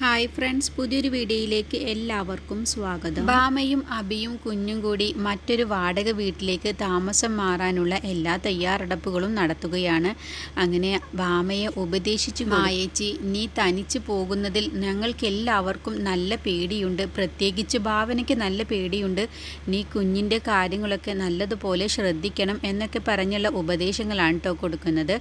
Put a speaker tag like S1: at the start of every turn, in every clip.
S1: Hi friends പുതിയൊരു വീഡിയോയിലേക്ക് എല്ലാവർക്കും സ്വാഗതം. ബാമയും അബിയും കുഞ്ഞും കൂടി മറ്റൊരു വാടക വീട്ടിലേക്ക് താമസം മാറാനുള്ള എല്ലാ തയ്യാറെടുപ്പുകളും നടത്തുകയാണ്. അങ്ങനെ ബാമയെ ഉപദേശിച്ചു മായേച്ചി നീ തനിച്ചു പോകുന്നതിൽ ഞങ്ങൾക്ക് എല്ലാവർക്കും നല്ല പേടിയുണ്ട്. പ്രത്യേകിച്ച് ഭാവനയ്ക്ക് നല്ല പേടിയുണ്ട്. നീ കുഞ്ഞിന്റെ കാര്യങ്ങളൊക്കെ നല്ലതുപോലെ ശ്രദ്ധിക്കണം എന്നൊക്കെ പറഞ്ഞുള്ള ഉപദേശങ്ങളാണ് കേട്ടോ കൊടുക്കുന്നത്.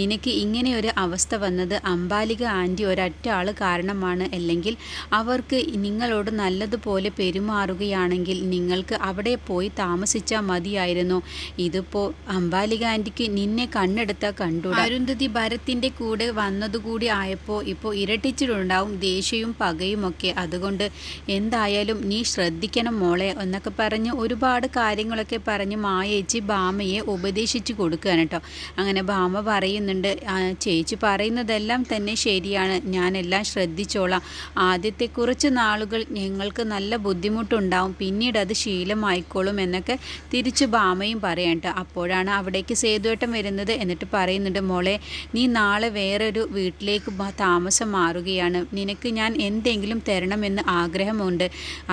S1: നിനക്ക് ഇങ്ങനെ ഒരു അവസ്ഥ വന്നത് അമ്പാലിക ആന്റി ഒരൊറ്റ ആൾ കാരണമാണ്. അല്ലെങ്കിൽ അവർക്ക് നിങ്ങളോട് നല്ലതുപോലെ പെരുമാറുകയാണെങ്കിൽ നിങ്ങൾക്ക് അവിടെ പോയി താമസിച്ചാൽ മതിയായിരുന്നു. ഇതിപ്പോൾ അംബാലിക ആന്റിക്ക് നിന്നെ കണ്ണെടുത്ത കണ്ടു അരുന്ധതി ഭരത്തിന്റെ കൂടെ വന്നതുകൂടി ആയപ്പോൾ ഇപ്പോൾ ഇരട്ടിച്ചിട്ടുണ്ടാവും ദേഷ്യവും പകയും ഒക്കെ. അതുകൊണ്ട് എന്തായാലും നീ ശ്രദ്ധിക്കണം മോളെ എന്നൊക്കെ പറഞ്ഞ് ഒരുപാട് കാര്യങ്ങളൊക്കെ പറഞ്ഞ് മായേച്ചി ഭാമയെ ഉപദേശിച്ചു കൊടുക്കുകയാണ് കേട്ടോ. അങ്ങനെ ഭാമ പറയുന്നുണ്ട് "ആ, ചേച്ചി പറയുന്നതെല്ലാം തന്നെ ശരിയാണ്. ഞാനെല്ലാം ശ്രദ്ധിച്ചോളാം. ആദ്യത്തെ കുറച്ച് നാളുകൾ ഞങ്ങൾക്ക് നല്ല ബുദ്ധിമുട്ടുണ്ടാവും. പിന്നീട് അത് ശീലമായിക്കോളും എന്നൊക്കെ തിരിച്ച് ബാമയും പറയണ്ട അപ്പോഴാണ് അവിടേക്ക് സേതുവേട്ടം വരുന്നത് എന്നിട്ട് പറയുന്നുണ്ട് മോളെ നീ നാളെ വേറൊരു വീട്ടിലേക്ക് താമസം മാറുകയാണ്. നിനക്ക് ഞാൻ എന്തെങ്കിലും തരണമെന്ന് ആഗ്രഹമുണ്ട്.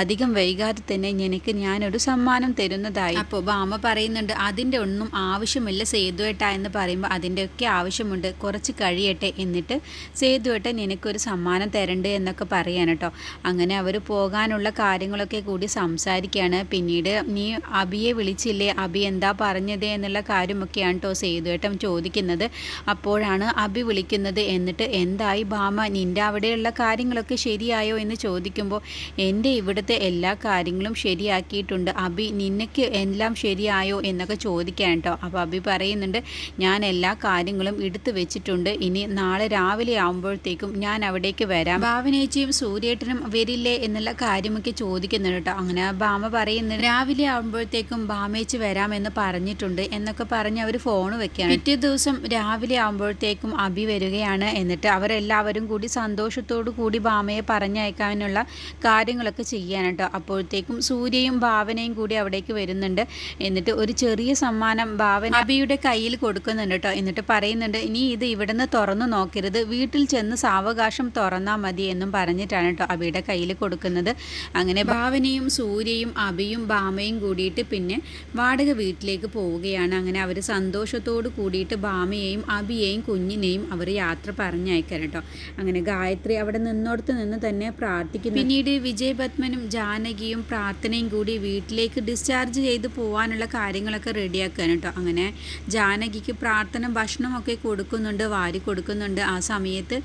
S1: അധികം വൈകാതെ തന്നെ നിനക്ക് ഞാനൊരു സമ്മാനം തരുന്നതായി. അപ്പോൾ ബാമ പറയുന്നുണ്ട് അതിന്റെ ഒന്നും ആവശ്യമില്ല സേതുവേട്ട എന്ന് പറയുമ്പോൾ അതിന്റെയൊക്കെ ആവശ്യമുണ്ട്. കുറച്ച് കഴിയട്ടെ എന്നിട്ട് സേതുവേട്ട നിനക്കൊരു സമ്മാനം തരണ്ട് എന്നൊക്കെ പറയാൻ കേട്ടോ അങ്ങനെ അവർ പോകാനുള്ള കാര്യങ്ങളൊക്കെ കൂടി സംസാരിക്കുകയാണ് പിന്നീട് നീ അബിയെ വിളിച്ചില്ലേ? അബി എന്താ പറഞ്ഞത് എന്നുള്ള കാര്യമൊക്കെയാണ് കേട്ടോ സേതുവേട്ടം ചോദിക്കുന്നത്. അപ്പോഴാണ് അബി വിളിക്കുന്നത്. എന്നിട്ട് എന്തായി ഭാമ നിന്റെ അവിടെയുള്ള കാര്യങ്ങളൊക്കെ ശരിയായോ എന്ന് ചോദിക്കുമ്പോൾ എന്റെ ഇവിടുത്തെ എല്ലാ കാര്യങ്ങളും ശരിയാക്കിയിട്ടുണ്ട്. അബി നിനക്ക് എല്ലാം ശരിയായോ? എന്നൊക്കെ ചോദിക്കാൻ കേട്ടോ അപ്പോൾ അബി പറയുന്നുണ്ട് ഞാൻ എല്ലാ കാര്യങ്ങളും എടുത്തു വെച്ചിട്ടുണ്ട്. ഇനി നാളെ രാവിലെ ആകുമ്പോഴത്തേക്കും ഞാൻ അവിടേക്ക് വരാം. ഭാവനേച്ചിയും സൂര്യേട്ടനും വരില്ലേ എന്നുള്ള കാര്യമൊക്കെ ചോദിക്കുന്നുണ്ട് കേട്ടോ. അങ്ങനെ ബാമ പറയുന്നുണ്ട് രാവിലെ ആകുമ്പോഴത്തേക്കും ഭാമേച്ചി വരാമെന്ന് പറഞ്ഞിട്ടുണ്ട് എന്നൊക്കെ പറഞ്ഞ് അവർ ഫോൺ വെക്കുകയാണ്. പിറ്റേ ദിവസം രാവിലെ ആകുമ്പോഴത്തേക്കും അബി വരികയാണ് എന്നിട്ട് അവരെല്ലാവരും കൂടി സന്തോഷത്തോടു കൂടി ഭാമയെ പറഞ്ഞയക്കാനുള്ള കാര്യങ്ങളൊക്കെ ചെയ്യാൻ കേട്ടോ. അപ്പോഴത്തേക്കും സൂര്യയും ഭാവനയും കൂടി അവിടേക്ക് വരുന്നുണ്ട് എന്നിട്ട് ഒരു ചെറിയ സമ്മാനം ഭാവന അബിയുടെ കയ്യിൽ കൊടുക്കുന്നുണ്ട് കേട്ടോ. എന്നിട്ട് പറയുന്നുണ്ട് ഇനി ഇത് ഇവിടുന്ന് തുറന്നു നോക്കരുത്. വീട്ടിൽ ചെന്ന് സാവകാശം തുറന്നാൽ മതി. എന്നും പറഞ്ഞിട്ടാണ് കേട്ടോ അബിയുടെ കയ്യിൽ കൊടുക്കുന്നത്. അങ്ങനെ ഭാവനയും സൂര്യയും അബിയും ഭാമയും കൂടിയിട്ട് പിന്നെ വാടക വീട്ടിലേക്ക് പോവുകയാണ്. അങ്ങനെ അവർ സന്തോഷത്തോട് കൂടിയിട്ട് ഭാമയെയും അബിയെയും കുഞ്ഞിനെയും അവർ യാത്ര പറഞ്ഞയക്കാൻ കേട്ടോ അങ്ങനെ ഗായത്രി അവിടെ നിന്നോടത്ത് നിന്ന് തന്നെ പ്രാർത്ഥിക്കുന്നു. പിന്നീട് വിജയപത്മനും ജാനകിയും പ്രാർത്ഥനയും കൂടി വീട്ടിലേക്ക് ഡിസ്ചാർജ് ചെയ്ത് പോകാനുള്ള കാര്യങ്ങളൊക്കെ റെഡിയാക്കാൻ കേട്ടോ അങ്ങനെ ജാനകിക്ക് പ്രാർത്ഥന ഭക്ഷണമൊക്കെ കൊടുക്കുന്നുണ്ട് വാരി കൊടുക്കുന്നുണ്ട്. ആ സമയത്ത്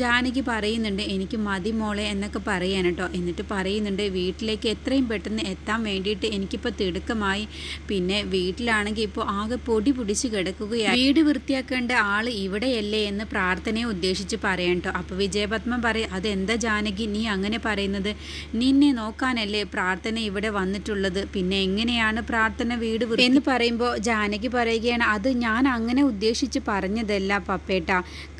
S1: ജാനകി പറയുന്നുണ്ട് എനിക്ക് മതി മോളെ എന്നൊക്കെ പറയാൻ കേട്ടോ എന്നിട്ട് പറയുന്നുണ്ട് വീട്ടിലേക്ക് എത്രയും പെട്ടെന്ന് എത്താൻ വേണ്ടിയിട്ട് എനിക്കിപ്പോൾ തിടുക്കമായി. പിന്നെ വീട്ടിലാണെങ്കിൽ ഇപ്പോൾ ആകെ പൊടി പിടിച്ച് കിടക്കുകയാണ് വീട് വൃത്തിയാക്കേണ്ട ആൾ ഇവിടെയല്ലേ എന്ന് പ്രാർത്ഥനയെ ഉദ്ദേശിച്ച് പറയാൻ കേട്ടോ അപ്പോൾ വിജയപത്മ പറയും അതെന്താ ജാനകി നീ അങ്ങനെ പറയുന്നത്? നിന്നെ നോക്കാനല്ലേ പ്രാർത്ഥന ഇവിടെ വന്നിട്ടുള്ളത്? പിന്നെ എങ്ങനെയാണ് പ്രാർത്ഥന വീട് എന്ന് പറയുമ്പോൾ ജാനകി പറയുകയാണ് അത് ഞാൻ അങ്ങനെ ഉദ്ദേശിച്ച് പറഞ്ഞതല്ല പപ്പേട്ട.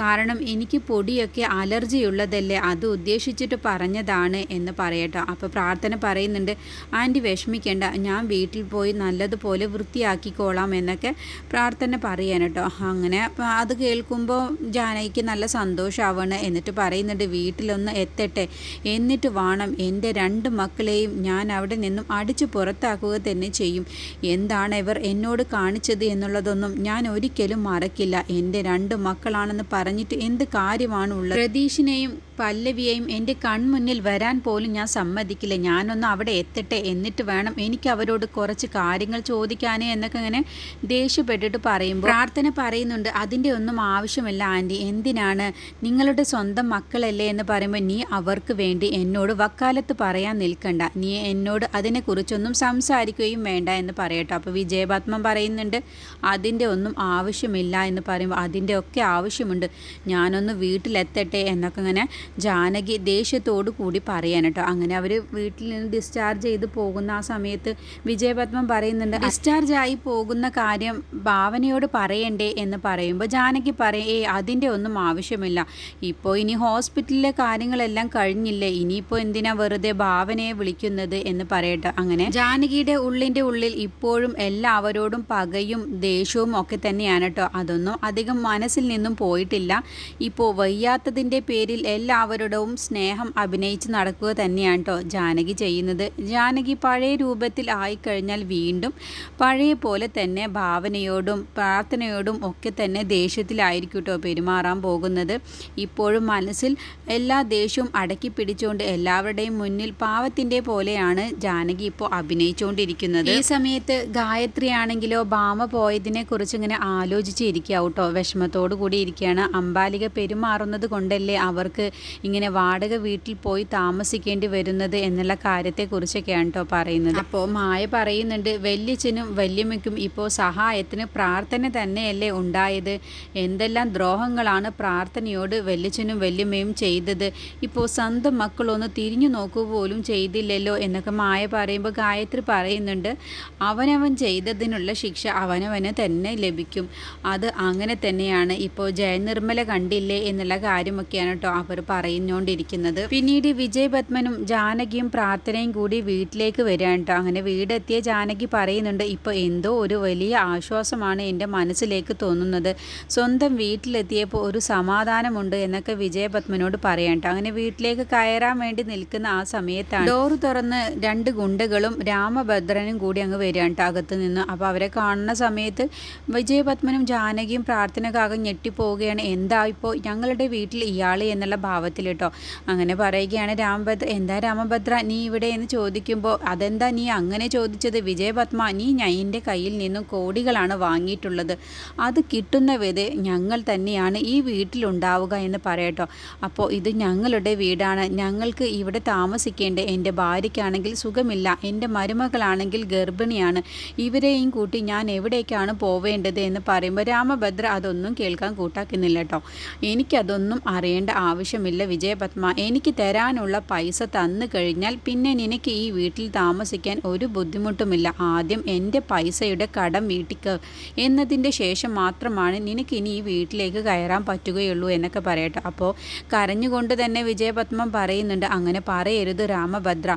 S1: കാരണം എനിക്ക് പൊടിയൊക്കെ അലർജി ഉള്ളതല്ലേ അത് ഉദ്ദേശിച്ചിട്ട് പറഞ്ഞതാണ് എന്ന് പറയട്ടോ. അപ്പോൾ പ്രാർത്ഥന പറയുന്നുണ്ട് ആന്റി വിഷമിക്കേണ്ട ഞാൻ വീട്ടിൽ പോയി നല്ലതുപോലെ വൃത്തിയാക്കിക്കോളാം എന്നൊക്കെ പ്രാർത്ഥന പറയാൻ കേട്ടോ. അങ്ങനെ അത് കേൾക്കുമ്പോൾ ജാനകിക്ക് നല്ല സന്തോഷമാവാണ് എന്നിട്ട് പറയുന്നുണ്ട് വീട്ടിലൊന്ന് എത്തട്ടെ എന്നിട്ട് വേണം എന്റെ രണ്ട് മക്കളെയും ഞാൻ അവിടെ നിന്നും അടിച്ച് പുറത്താക്കുക തന്നെ ചെയ്യും. എന്താണ് ഇവർ എന്നോട് കാണിച്ചത് എന്നുള്ളതൊന്നും ഞാൻ ഒരിക്കലും മറക്കില്ല. എന്റെ രണ്ട് മക്കളാണെന്ന് പറഞ്ഞിട്ട് എന്ത് കാര്യമാണുള്ളത്? പ്രതീഷിനെയും പല്ലവിയെയും എന്റെ കൺമുന്നിൽ വരാൻ പോലും ഞാൻ സമ്മതിക്കില്ല. ഞാനൊന്ന് അവിടെ എത്തട്ടെ. എന്നിട്ട് വേണം എനിക്ക് അവരോട് കുറച്ച് കാര്യങ്ങൾ ചോദിക്കാനേ എന്നൊക്കെ ഇങ്ങനെ ദേഷ്യപ്പെട്ടിട്ട് പറയുമ്പോൾ പ്രാർത്ഥന പറയുന്നുണ്ട്. അതിന്റെ ഒന്നും ആവശ്യമില്ല ആന്റി. എന്തിനാണ്? നിങ്ങളുടെ സ്വന്തം മക്കളല്ലേ എന്ന് പറയുമ്പോൾ നീ അവർക്ക് വേണ്ടി എന്നോട് വക്കാലത്ത് പറയാൻ നിൽക്കണ്ട. നീ എന്നോട് അതിനെക്കുറിച്ചൊന്നും സംസാരിക്കുകയും വേണ്ട എന്ന് പറയട്ടോ. അപ്പോൾ വിജയപത്മം പറയുന്നുണ്ട് അതിന്റെ ഒന്നും ആവശ്യമില്ല എന്ന് പറയുമ്പോൾ അതിന്റെ ഒക്കെ ആവശ്യമുണ്ട്. ഞാനൊന്ന് വീട്ടിലെത്തട്ടെ എന്നൊക്കെ ഇങ്ങനെ ജാനകി ദേഷ്യത്തോടു കൂടി പറയാൻ കേട്ടോ അങ്ങനെ അവർ വീട്ടിൽ നിന്ന് ഡിസ്ചാർജ് ചെയ്ത് പോകുന്ന ആ സമയത്ത് വിജയപത്മം പറയുന്നുണ്ട് ഡിസ്ചാർജ് ആയി പോകുന്ന കാര്യം ഭാവനയോട് പറയണ്ടേ? എന്ന് പറയുമ്പോൾ ജാനകി പറയും ഏ അതിന്റെ ഒന്നും ആവശ്യമില്ല. ഇപ്പോൾ ഇനി ഹോസ്പിറ്റലിലെ കാര്യങ്ങളെല്ലാം കഴിഞ്ഞില്ലേ? ഇനിയിപ്പോൾ എന്തിനാ വെറുതെ ഭാവനയെ വിളിക്കുന്നത്? എന്ന് പറയട്ടെ. അങ്ങനെ ജാനകിയുടെ ഉള്ളിന്റെ ഉള്ളിൽ ഇപ്പോഴും എല്ലാവരോടും പകയും ദേഷ്യവും ഒക്കെ തന്നെയാണ് കേട്ടോ അതൊന്നും അധികം മനസ്സിൽ നിന്നും പോയിട്ടില്ല. ഇപ്പോൾ വയ്യാത്തതിന്റെ പേരിൽ എല്ലാ എല്ലാവരോടും സ്നേഹം അഭിനയിച്ച് നടക്കുക തന്നെയാണ് കേട്ടോ ജാനകി ചെയ്യുന്നത്. ജാനകി പഴയ രൂപത്തിൽ ആയിക്കഴിഞ്ഞാൽ വീണ്ടും പഴയ പോലെ തന്നെ ഭാവനയോടും പ്രാർത്ഥനയോടും ഒക്കെ തന്നെ ദേഷ്യത്തിലായിരിക്കും കേട്ടോ പെരുമാറാൻ പോകുന്നത്. ഇപ്പോഴും മനസ്സിൽ എല്ലാ ദേഷ്യവും അടക്കി പിടിച്ചുകൊണ്ട് എല്ലാവരുടെയും മുന്നിൽ പാവത്തിന്റെ പോലെയാണ് ജാനകി ഇപ്പോൾ അഭിനയിച്ചുകൊണ്ടിരിക്കുന്നത്. ഈ സമയത്ത് ഗായത്രി ആണെങ്കിലോ ഭാമ പോയതിനെ കുറിച്ച് ഇങ്ങനെ ആലോചിച്ചിരിക്കുക കേട്ടോ വിഷമത്തോടു കൂടി ഇരിക്കുകയാണ്. അമ്പാലിക പെരുമാറുന്നത് കൊണ്ടല്ലേ അവർക്ക് ഇങ്ങനെ വാടക വീട്ടിൽ പോയി താമസിക്കേണ്ടി വരുന്നത് എന്നുള്ള കാര്യത്തെക്കുറിച്ചൊക്കെയാണ് കേട്ടോ പറയുന്നത്. അപ്പോൾ മായ പറയുന്നുണ്ട് വല്യച്ഛനും വല്യമ്മയ്ക്കും ഇപ്പോൾ സഹായത്തിന് പ്രാർത്ഥന തന്നെയല്ലേ ഉണ്ടായത്? എന്തെല്ലാം ദ്രോഹങ്ങളാണ് പ്രാർത്ഥനയോട് വല്യച്ഛനും വല്യമ്മയും ചെയ്തത്? ഇപ്പോൾ സ്വന്തം മക്കളൊന്ന് തിരിഞ്ഞു നോക്കുക പോലും ചെയ്തില്ലല്ലോ എന്നൊക്കെ മായ പറയുമ്പോൾ ഗായത്രി പറയുന്നുണ്ട് അവനവൻ ചെയ്തതിനുള്ള ശിക്ഷ അവനവന് തന്നെ ലഭിക്കും. അത് അങ്ങനെ തന്നെയാണ്. ഇപ്പോൾ ജയനിർമ്മല കണ്ടില്ലേ? എന്നുള്ള കാര്യമൊക്കെയാണ് കേട്ടോ അവർ പറഞ്ഞുകൊണ്ടിരിക്കുന്നത്. പിന്നീട് വിജയ് പത്മനും ജാനകിയും പ്രാർത്ഥനയും കൂടി വീട്ടിലേക്ക് വരികയാണ് കേട്ടോ അങ്ങനെ വീടെത്തിയ ജാനകി പറയുന്നുണ്ട് ഇപ്പോൾ എന്തോ ഒരു വലിയ ആശ്വാസമാണ് എന്റെ മനസ്സിലേക്ക് തോന്നുന്നത്. സ്വന്തം വീട്ടിലെത്തിയപ്പോൾ ഒരു സമാധാനമുണ്ട് എന്നൊക്കെ വിജയപത്മനോട് പത്മനോട് പറയണ്ട അങ്ങനെ വീട്ടിലേക്ക് കയറാൻ വേണ്ടി നിൽക്കുന്ന ആ സമയത്താണ് ഡോറ് തുറന്ന് രണ്ട് ഗുണ്ടകളും രാമഭദ്രനും കൂടി അങ്ങ് വരികയാണ് അകത്ത് നിന്ന്. അപ്പോൾ അവരെ കാണുന്ന സമയത്ത് വിജയപത്മനും ജാനകിയും പ്രാർത്ഥനക്കാകെ ഞെട്ടിപ്പോവുകയാണ്. എന്താ ഇപ്പോൾ ഞങ്ങളുടെ വീട്ടിൽ ഇയാൾ എന്നുള്ള ഭാവത്തിൽ കേട്ടോ അങ്ങനെ പറയുകയാണ് രാമഭദ്ര എന്താ രാമഭദ്ര? നീ ഇവിടെ എന്ന് ചോദിക്കുമ്പോൾ അതെന്താ നീ അങ്ങനെ ചോദിച്ചത്? വിജയപത്മ നീ എന്റെ കയ്യിൽ നിന്നും കോടികളാണ് വാങ്ങിയിട്ടുള്ളത്. അത് കിട്ടുന്ന വിധ ഞങ്ങൾ തന്നെയാണ് ഈ വീട്ടിലുണ്ടാവുക എന്ന് പറയട്ടോ അപ്പോൾ ഇത് ഞങ്ങളുടെ വീടാണ്. ഞങ്ങൾക്ക് ഇവിടെ താമസിക്കേണ്ട എന്റെ ഭാര്യയ്ക്കാണെങ്കിൽ സുഖമില്ല. എന്റെ മരുമകളാണെങ്കിൽ ഗർഭിണിയാണ്. ഇവരെയും കൂട്ടി ഞാൻ എവിടേക്കാണ് പോവേണ്ടത്? എന്ന് പറയുമ്പോൾ രാമഭദ്ര അതൊന്നും കേൾക്കാൻ കൂട്ടാക്കുന്നില്ല കേട്ടോ എനിക്കതൊന്നും അറിയേണ്ട ആവശ്യമില്ല വിജയപത്മ. എനിക്ക് തരാനുള്ള പൈസ തന്നു കഴിഞ്ഞാൽ പിന്നെ നിനക്ക് ഈ വീട്ടിൽ താമസിക്കാൻ ഒരു ബുദ്ധിമുട്ടുമില്ല. ആദ്യം എന്റെ പൈസയുടെ കടം വീട്ടിക്ക് എന്നതിന്റെ ശേഷം മാത്രമാണ് നിനക്ക് ഇനി ഈ വീട്ടിലേക്ക് കയറാൻ പറ്റുകയുള്ളൂ എന്നൊക്കെ പറയട്ടെ. അപ്പോൾ കരഞ്ഞുകൊണ്ട് തന്നെ വിജയപത്മ പറയുന്നുണ്ട് അങ്ങനെ പറയരുത് രാമഭദ്ര.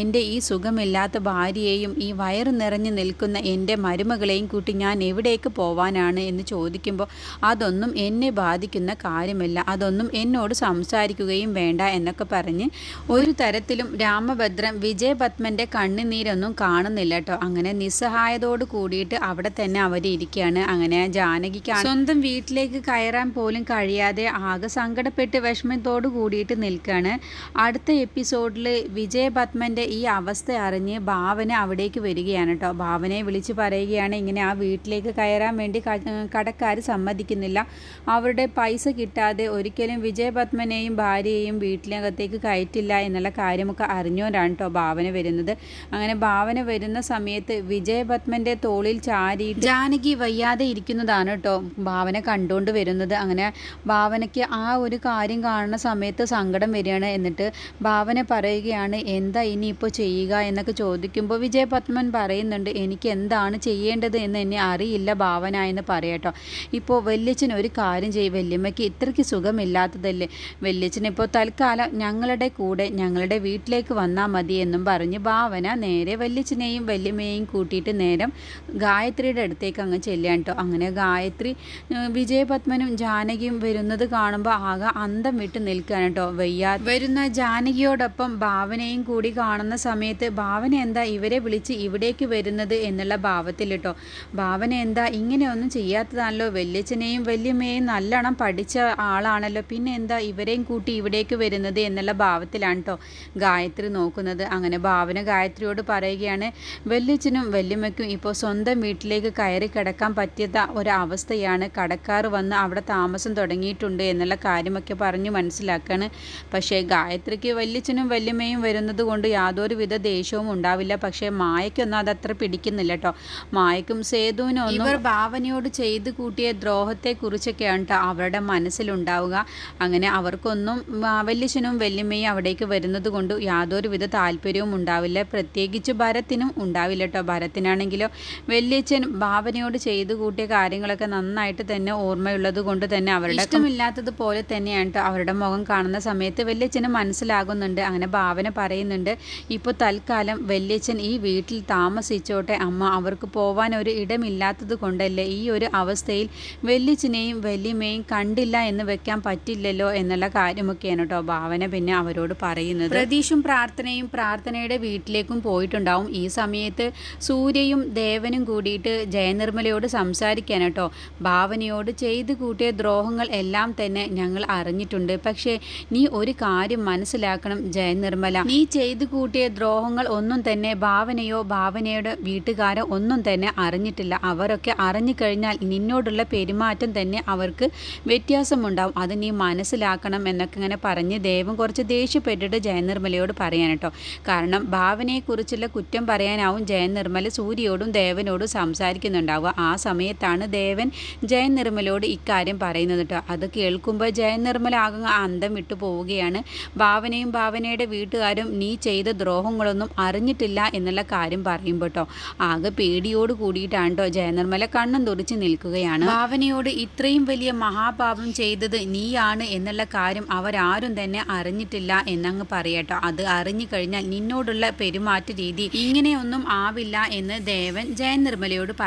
S1: എന്റെ ഈ സുഖമില്ലാത്ത ഭാര്യയെയും ഈ വയറ് നിറഞ്ഞു നിൽക്കുന്ന എന്റെ മരുമകളെയും കൂട്ടി ഞാൻ എവിടേക്ക് പോവാനാണ്? എന്ന് ചോദിക്കുമ്പോൾ അതൊന്നും എന്നെ ബാധിക്കുന്ന കാര്യമല്ല. അതൊന്നും എന്നോട് സംസാരിക്കുകയും വേണ്ട എന്നൊക്കെ പറഞ്ഞ് ഒരു തരത്തിലും രാമഭദ്രൻ വിജയപത്മന്റെ കണ്ണുനീരൊന്നും കാണുന്നില്ല കേട്ടോ. അങ്ങനെ നിസ്സഹായതോട് കൂടിയിട്ട് അവിടെ തന്നെ അവർ അവരിയ്ക്കുകയാണ് അങ്ങനെ ജാനകിക്ക് സ്വന്തം വീട്ടിലേക്ക് കയറാൻ പോലും കഴിയാതെ ആകെ സങ്കടപ്പെട്ട് വിഷമത്തോട് കൂടിയിട്ട് നിൽക്കുകയാണ്. അടുത്ത എപ്പിസോഡിൽ വിജയപത്മന്റെ ഈ അവസ്ഥ അറിഞ്ഞ് ഭാവന അവിടേക്ക് വരികയാണ് കേട്ടോ. ഭാവനയെ വിളിച്ച് പറയുകയാണ് ഇങ്ങനെ ആ വീട്ടിലേക്ക് കയറാൻ വേണ്ടി കടക്കാർ സമ്മതിക്കുന്നില്ല. അവരുടെ പൈസ കിട്ടാതെ ഒരിക്കലും വിജയപത്മനെയും ഭാര്യയെയും വീട്ടിനകത്തേക്ക് കയറ്റില്ല എന്നുള്ള കാര്യമൊക്കെ അറിഞ്ഞുകൊണ്ടാണ് കേട്ടോ ഭാവന വരുന്നത്. അങ്ങനെ ഭാവന വരുന്ന സമയത്ത് വിജയപത്മന്റെ തോളിൽ ചാരി ജാനകി വയ്യാതെ ഇരിക്കുന്നതാണ് കേട്ടോ ഭാവന കണ്ടുകൊണ്ട് വരുന്നത്. അങ്ങനെ ഭാവനയ്ക്ക് ആ ഒരു കാര്യം കാണുന്ന സമയത്ത് സങ്കടം വരികയാണ്. എന്നിട്ട് ഭാവന പറയുകയാണ് എന്താ ഇനിയിപ്പോൾ ചെയ്യുക? എന്നൊക്കെ ചോദിക്കുമ്പോൾ വിജയപത്മൻ പറയുന്നുണ്ട് എനിക്ക് എന്താണ് ചെയ്യേണ്ടത് എന്ന് എന്നെ അറിയില്ല ഭാവന എന്ന് പറയട്ടോ ഇപ്പോൾ വല്യച്ഛൻ ഒരു കാര്യം ചെയ്യും വല്യമ്മയ്ക്ക് ഇത്രയ്ക്ക് സുഖമില്ലാത്തതല്ലേ? വല്യച്ഛൻ ഇപ്പോൾ തൽക്കാലം ഞങ്ങളുടെ കൂടെ ഞങ്ങളുടെ വീട്ടിലേക്ക് വന്നാൽ മതി എന്നും പറഞ്ഞ് ഭാവന നേരെ വല്യച്ഛനെയും വല്യമ്മയെയും കൂട്ടിയിട്ട് നേരം ഗായത്രിയുടെ അടുത്തേക്ക് അങ്ങ് ചെല്ലുകയാണ് കേട്ടോ. അങ്ങനെ ഗായത്രി വിജയപത്മനും ജാനകിയും വരുന്നത് കാണുമ്പോൾ ആകെ അന്തം വിട്ട് നിൽക്കുകയാണ് കേട്ടോ. വയ്യാ വരുന്ന ജാനകിയോടൊപ്പം ഭാവനയും കൂടി കാണുന്ന സമയത്ത് ഭാവന എന്താ ഇവരെ വിളിച്ച് ഇവിടേക്ക് വരുന്നത് എന്നുള്ള ഭാവത്തിൽ കേട്ടോ. ഭാവന എന്താ ഇങ്ങനെയൊന്നും ചെയ്യാത്തതാണല്ലോ. വല്യച്ഛനെയും വല്യമ്മയെയും നല്ലോണം പഠിച്ച ആളാണല്ലോ. പിന്നെ എന്താ ഇവരെയും കൂട്ടി ഇവിടേക്ക് വരുന്നത് എന്നുള്ള ഭാവത്തിലാണ് കേട്ടോ ഗായത്രി നോക്കുന്നത്. അങ്ങനെ ഭാവന ഗായത്രിയോട് പറയുകയാണ് വല്യച്ഛനും വല്യമ്മയ്ക്കും ഇപ്പോൾ സ്വന്തം വീട്ടിലേക്ക് കയറി കിടക്കാൻ പറ്റിയ ഒരവസ്ഥയാണ്. കടക്കാർ വന്ന് അവിടെ താമസം തുടങ്ങിയിട്ടുണ്ട് എന്നുള്ള കാര്യമൊക്കെ പറഞ്ഞ് മനസ്സിലാക്കാണ്. പക്ഷേ ഗായത്രിക്ക് വല്യച്ഛനും വല്യമ്മയും വരുന്നത് കൊണ്ട് യാതൊരുവിധ ദേഷ്യവും ഉണ്ടാവില്ല. പക്ഷേ മായയ്ക്കൊന്നും അതത്ര പിടിക്കുന്നില്ല കേട്ടോ മായക്കും സേതുവിനും ഇവർ ഭാവനയോട് ചെയ്ത് കൂട്ടിയ ദ്രോഹത്തെക്കുറിച്ചൊക്കെയാണ് കേട്ടോ അവരുടെ മനസ്സിലുണ്ടാവുക. അങ്ങനെ അവർക്കൊന്നും വല്യച്ഛനും വല്യമ്മയും അവിടേക്ക് വരുന്നത് കൊണ്ട് യാതൊരുവിധ താല്പര്യവും ഉണ്ടാവില്ല. പ്രത്യേകിച്ച് ഭരത്തിനും ഉണ്ടാവില്ല കേട്ടോ ഭരത്തിനാണെങ്കിലോ വല്യച്ഛൻ ഭാവനയോട് ചെയ്തു കൂട്ടിയ കാര്യങ്ങളൊക്കെ നന്നായിട്ട് തന്നെ ഓർമ്മയുള്ളത് കൊണ്ട് തന്നെ അവരുടെ ഇഷ്ടമില്ലാത്തതുപോലെ തന്നെയാണ് കേട്ടോ അവരുടെ മുഖം കാണുന്ന സമയത്ത് വല്യച്ഛന് മനസ്സിലാകുന്നുണ്ട് അങ്ങനെ ഭാവന പറയുന്നുണ്ട്. ഇപ്പോൾ തൽക്കാലം വല്യച്ഛൻ ഈ വീട്ടിൽ താമസിച്ചോട്ടെ അമ്മ അവർക്ക് പോവാൻ ഒരു ഇടമില്ലാത്തത് കൊണ്ടല്ലേ ഈ ഒരു അവസ്ഥയിൽ വല്യച്ഛനെയും വല്യമ്മയും കണ്ടില്ല എന്ന് വെക്കാൻ പറ്റില്ലല്ലോ എന്നുള്ള കാര്യമൊക്കെയാണ് കേട്ടോ ഭാവന പിന്നെ അവരോട് പറയുന്നത്. പ്രതീഷും പ്രാർത്ഥനയും പ്രാർത്ഥനയുടെ വീട്ടിലേക്കും പോയിട്ടുണ്ടാവും. ഈ സമയത്ത് സൂര്യയും ദേവനും കൂടിയിട്ട് ജയനിർമ്മലയോട് സംസാരിക്കാൻ കേട്ടോ. ഭാവനയോട് ചെയ്തു കൂട്ടിയ ദ്രോഹങ്ങൾ എല്ലാം തന്നെ ഞങ്ങൾ അറിഞ്ഞിട്ടുണ്ട്. പക്ഷേ നീ ഒരു കാര്യം മനസ്സിലാക്കണം ജയനിർമ്മല. നീ ചെയ്തു കൂട്ടിയ ദ്രോഹങ്ങൾ ഒന്നും തന്നെ ഭാവനയോ ഭാവനയുടെ വീട്ടുകാരോ ഒന്നും തന്നെ അറിഞ്ഞിട്ടില്ല. അവരൊക്കെ അറിഞ്ഞു കഴിഞ്ഞാൽ നിന്നോടുള്ള പെരുമാറ്റം തന്നെ അവർക്ക് വ്യത്യാസമുണ്ടാവും. അത് നീ മനസ്സിലാക്കണം എന്നൊക്കെ ഇങ്ങനെ പറഞ്ഞ് ദേവൻ കുറച്ച് ദേഷ്യപ്പെട്ടിട്ട് ജയനിർമ്മലയോട് പറയാൻ കേട്ടോ. കാരണം ഭാവനയെക്കുറിച്ചുള്ള കുറ്റം പറയാനാവും ജയനിർമ്മല സൂര്യയോടും ദേവനോടും സംസാരിക്കുന്നുണ്ടാവുക. ആ സമയത്താണ് ദേവൻ ജയനിർമ്മലയോട് ഇക്കാര്യം പറയുന്നത് കേട്ടോ. അത് കേൾക്കുമ്പോൾ ജയനിർമ്മല ആകെ അന്തം വിട്ടു പോവുകയാണ്. ഭാവനയും ഭാവനയുടെ വീട്ടുകാരും നീ ചെയ്ത ദ്രോഹങ്ങളൊന്നും അറിഞ്ഞിട്ടില്ല എന്നുള്ള കാര്യം പറയുമ്പോൾ കേട്ടോ ആകെ പേടിയോട് കൂടിയിട്ടാണ് കേട്ടോ ജയനിർമ്മല കണ്ണും തുറിച്ച് നിൽക്കുകയാണ്. ഭാവനയോട് ഇത്രയും വലിയ മഹാപാപം ചെയ്തത് നീയാണ് എന്നുള്ള കാര്യം അവരാരും തന്നെ അറിഞ്ഞിട്ടില്ല എന്നങ്ങ് പറയട്ടോ. അത് അറിഞ്ഞു കഴിഞ്ഞാൽ നിന്നോടുള്ള പെരുമാറ്റ രീതി ഇങ്ങനെയൊന്നും ആവില്ല എന്ന് ദേവൻ ജയനിർമ്മലയോട് പറ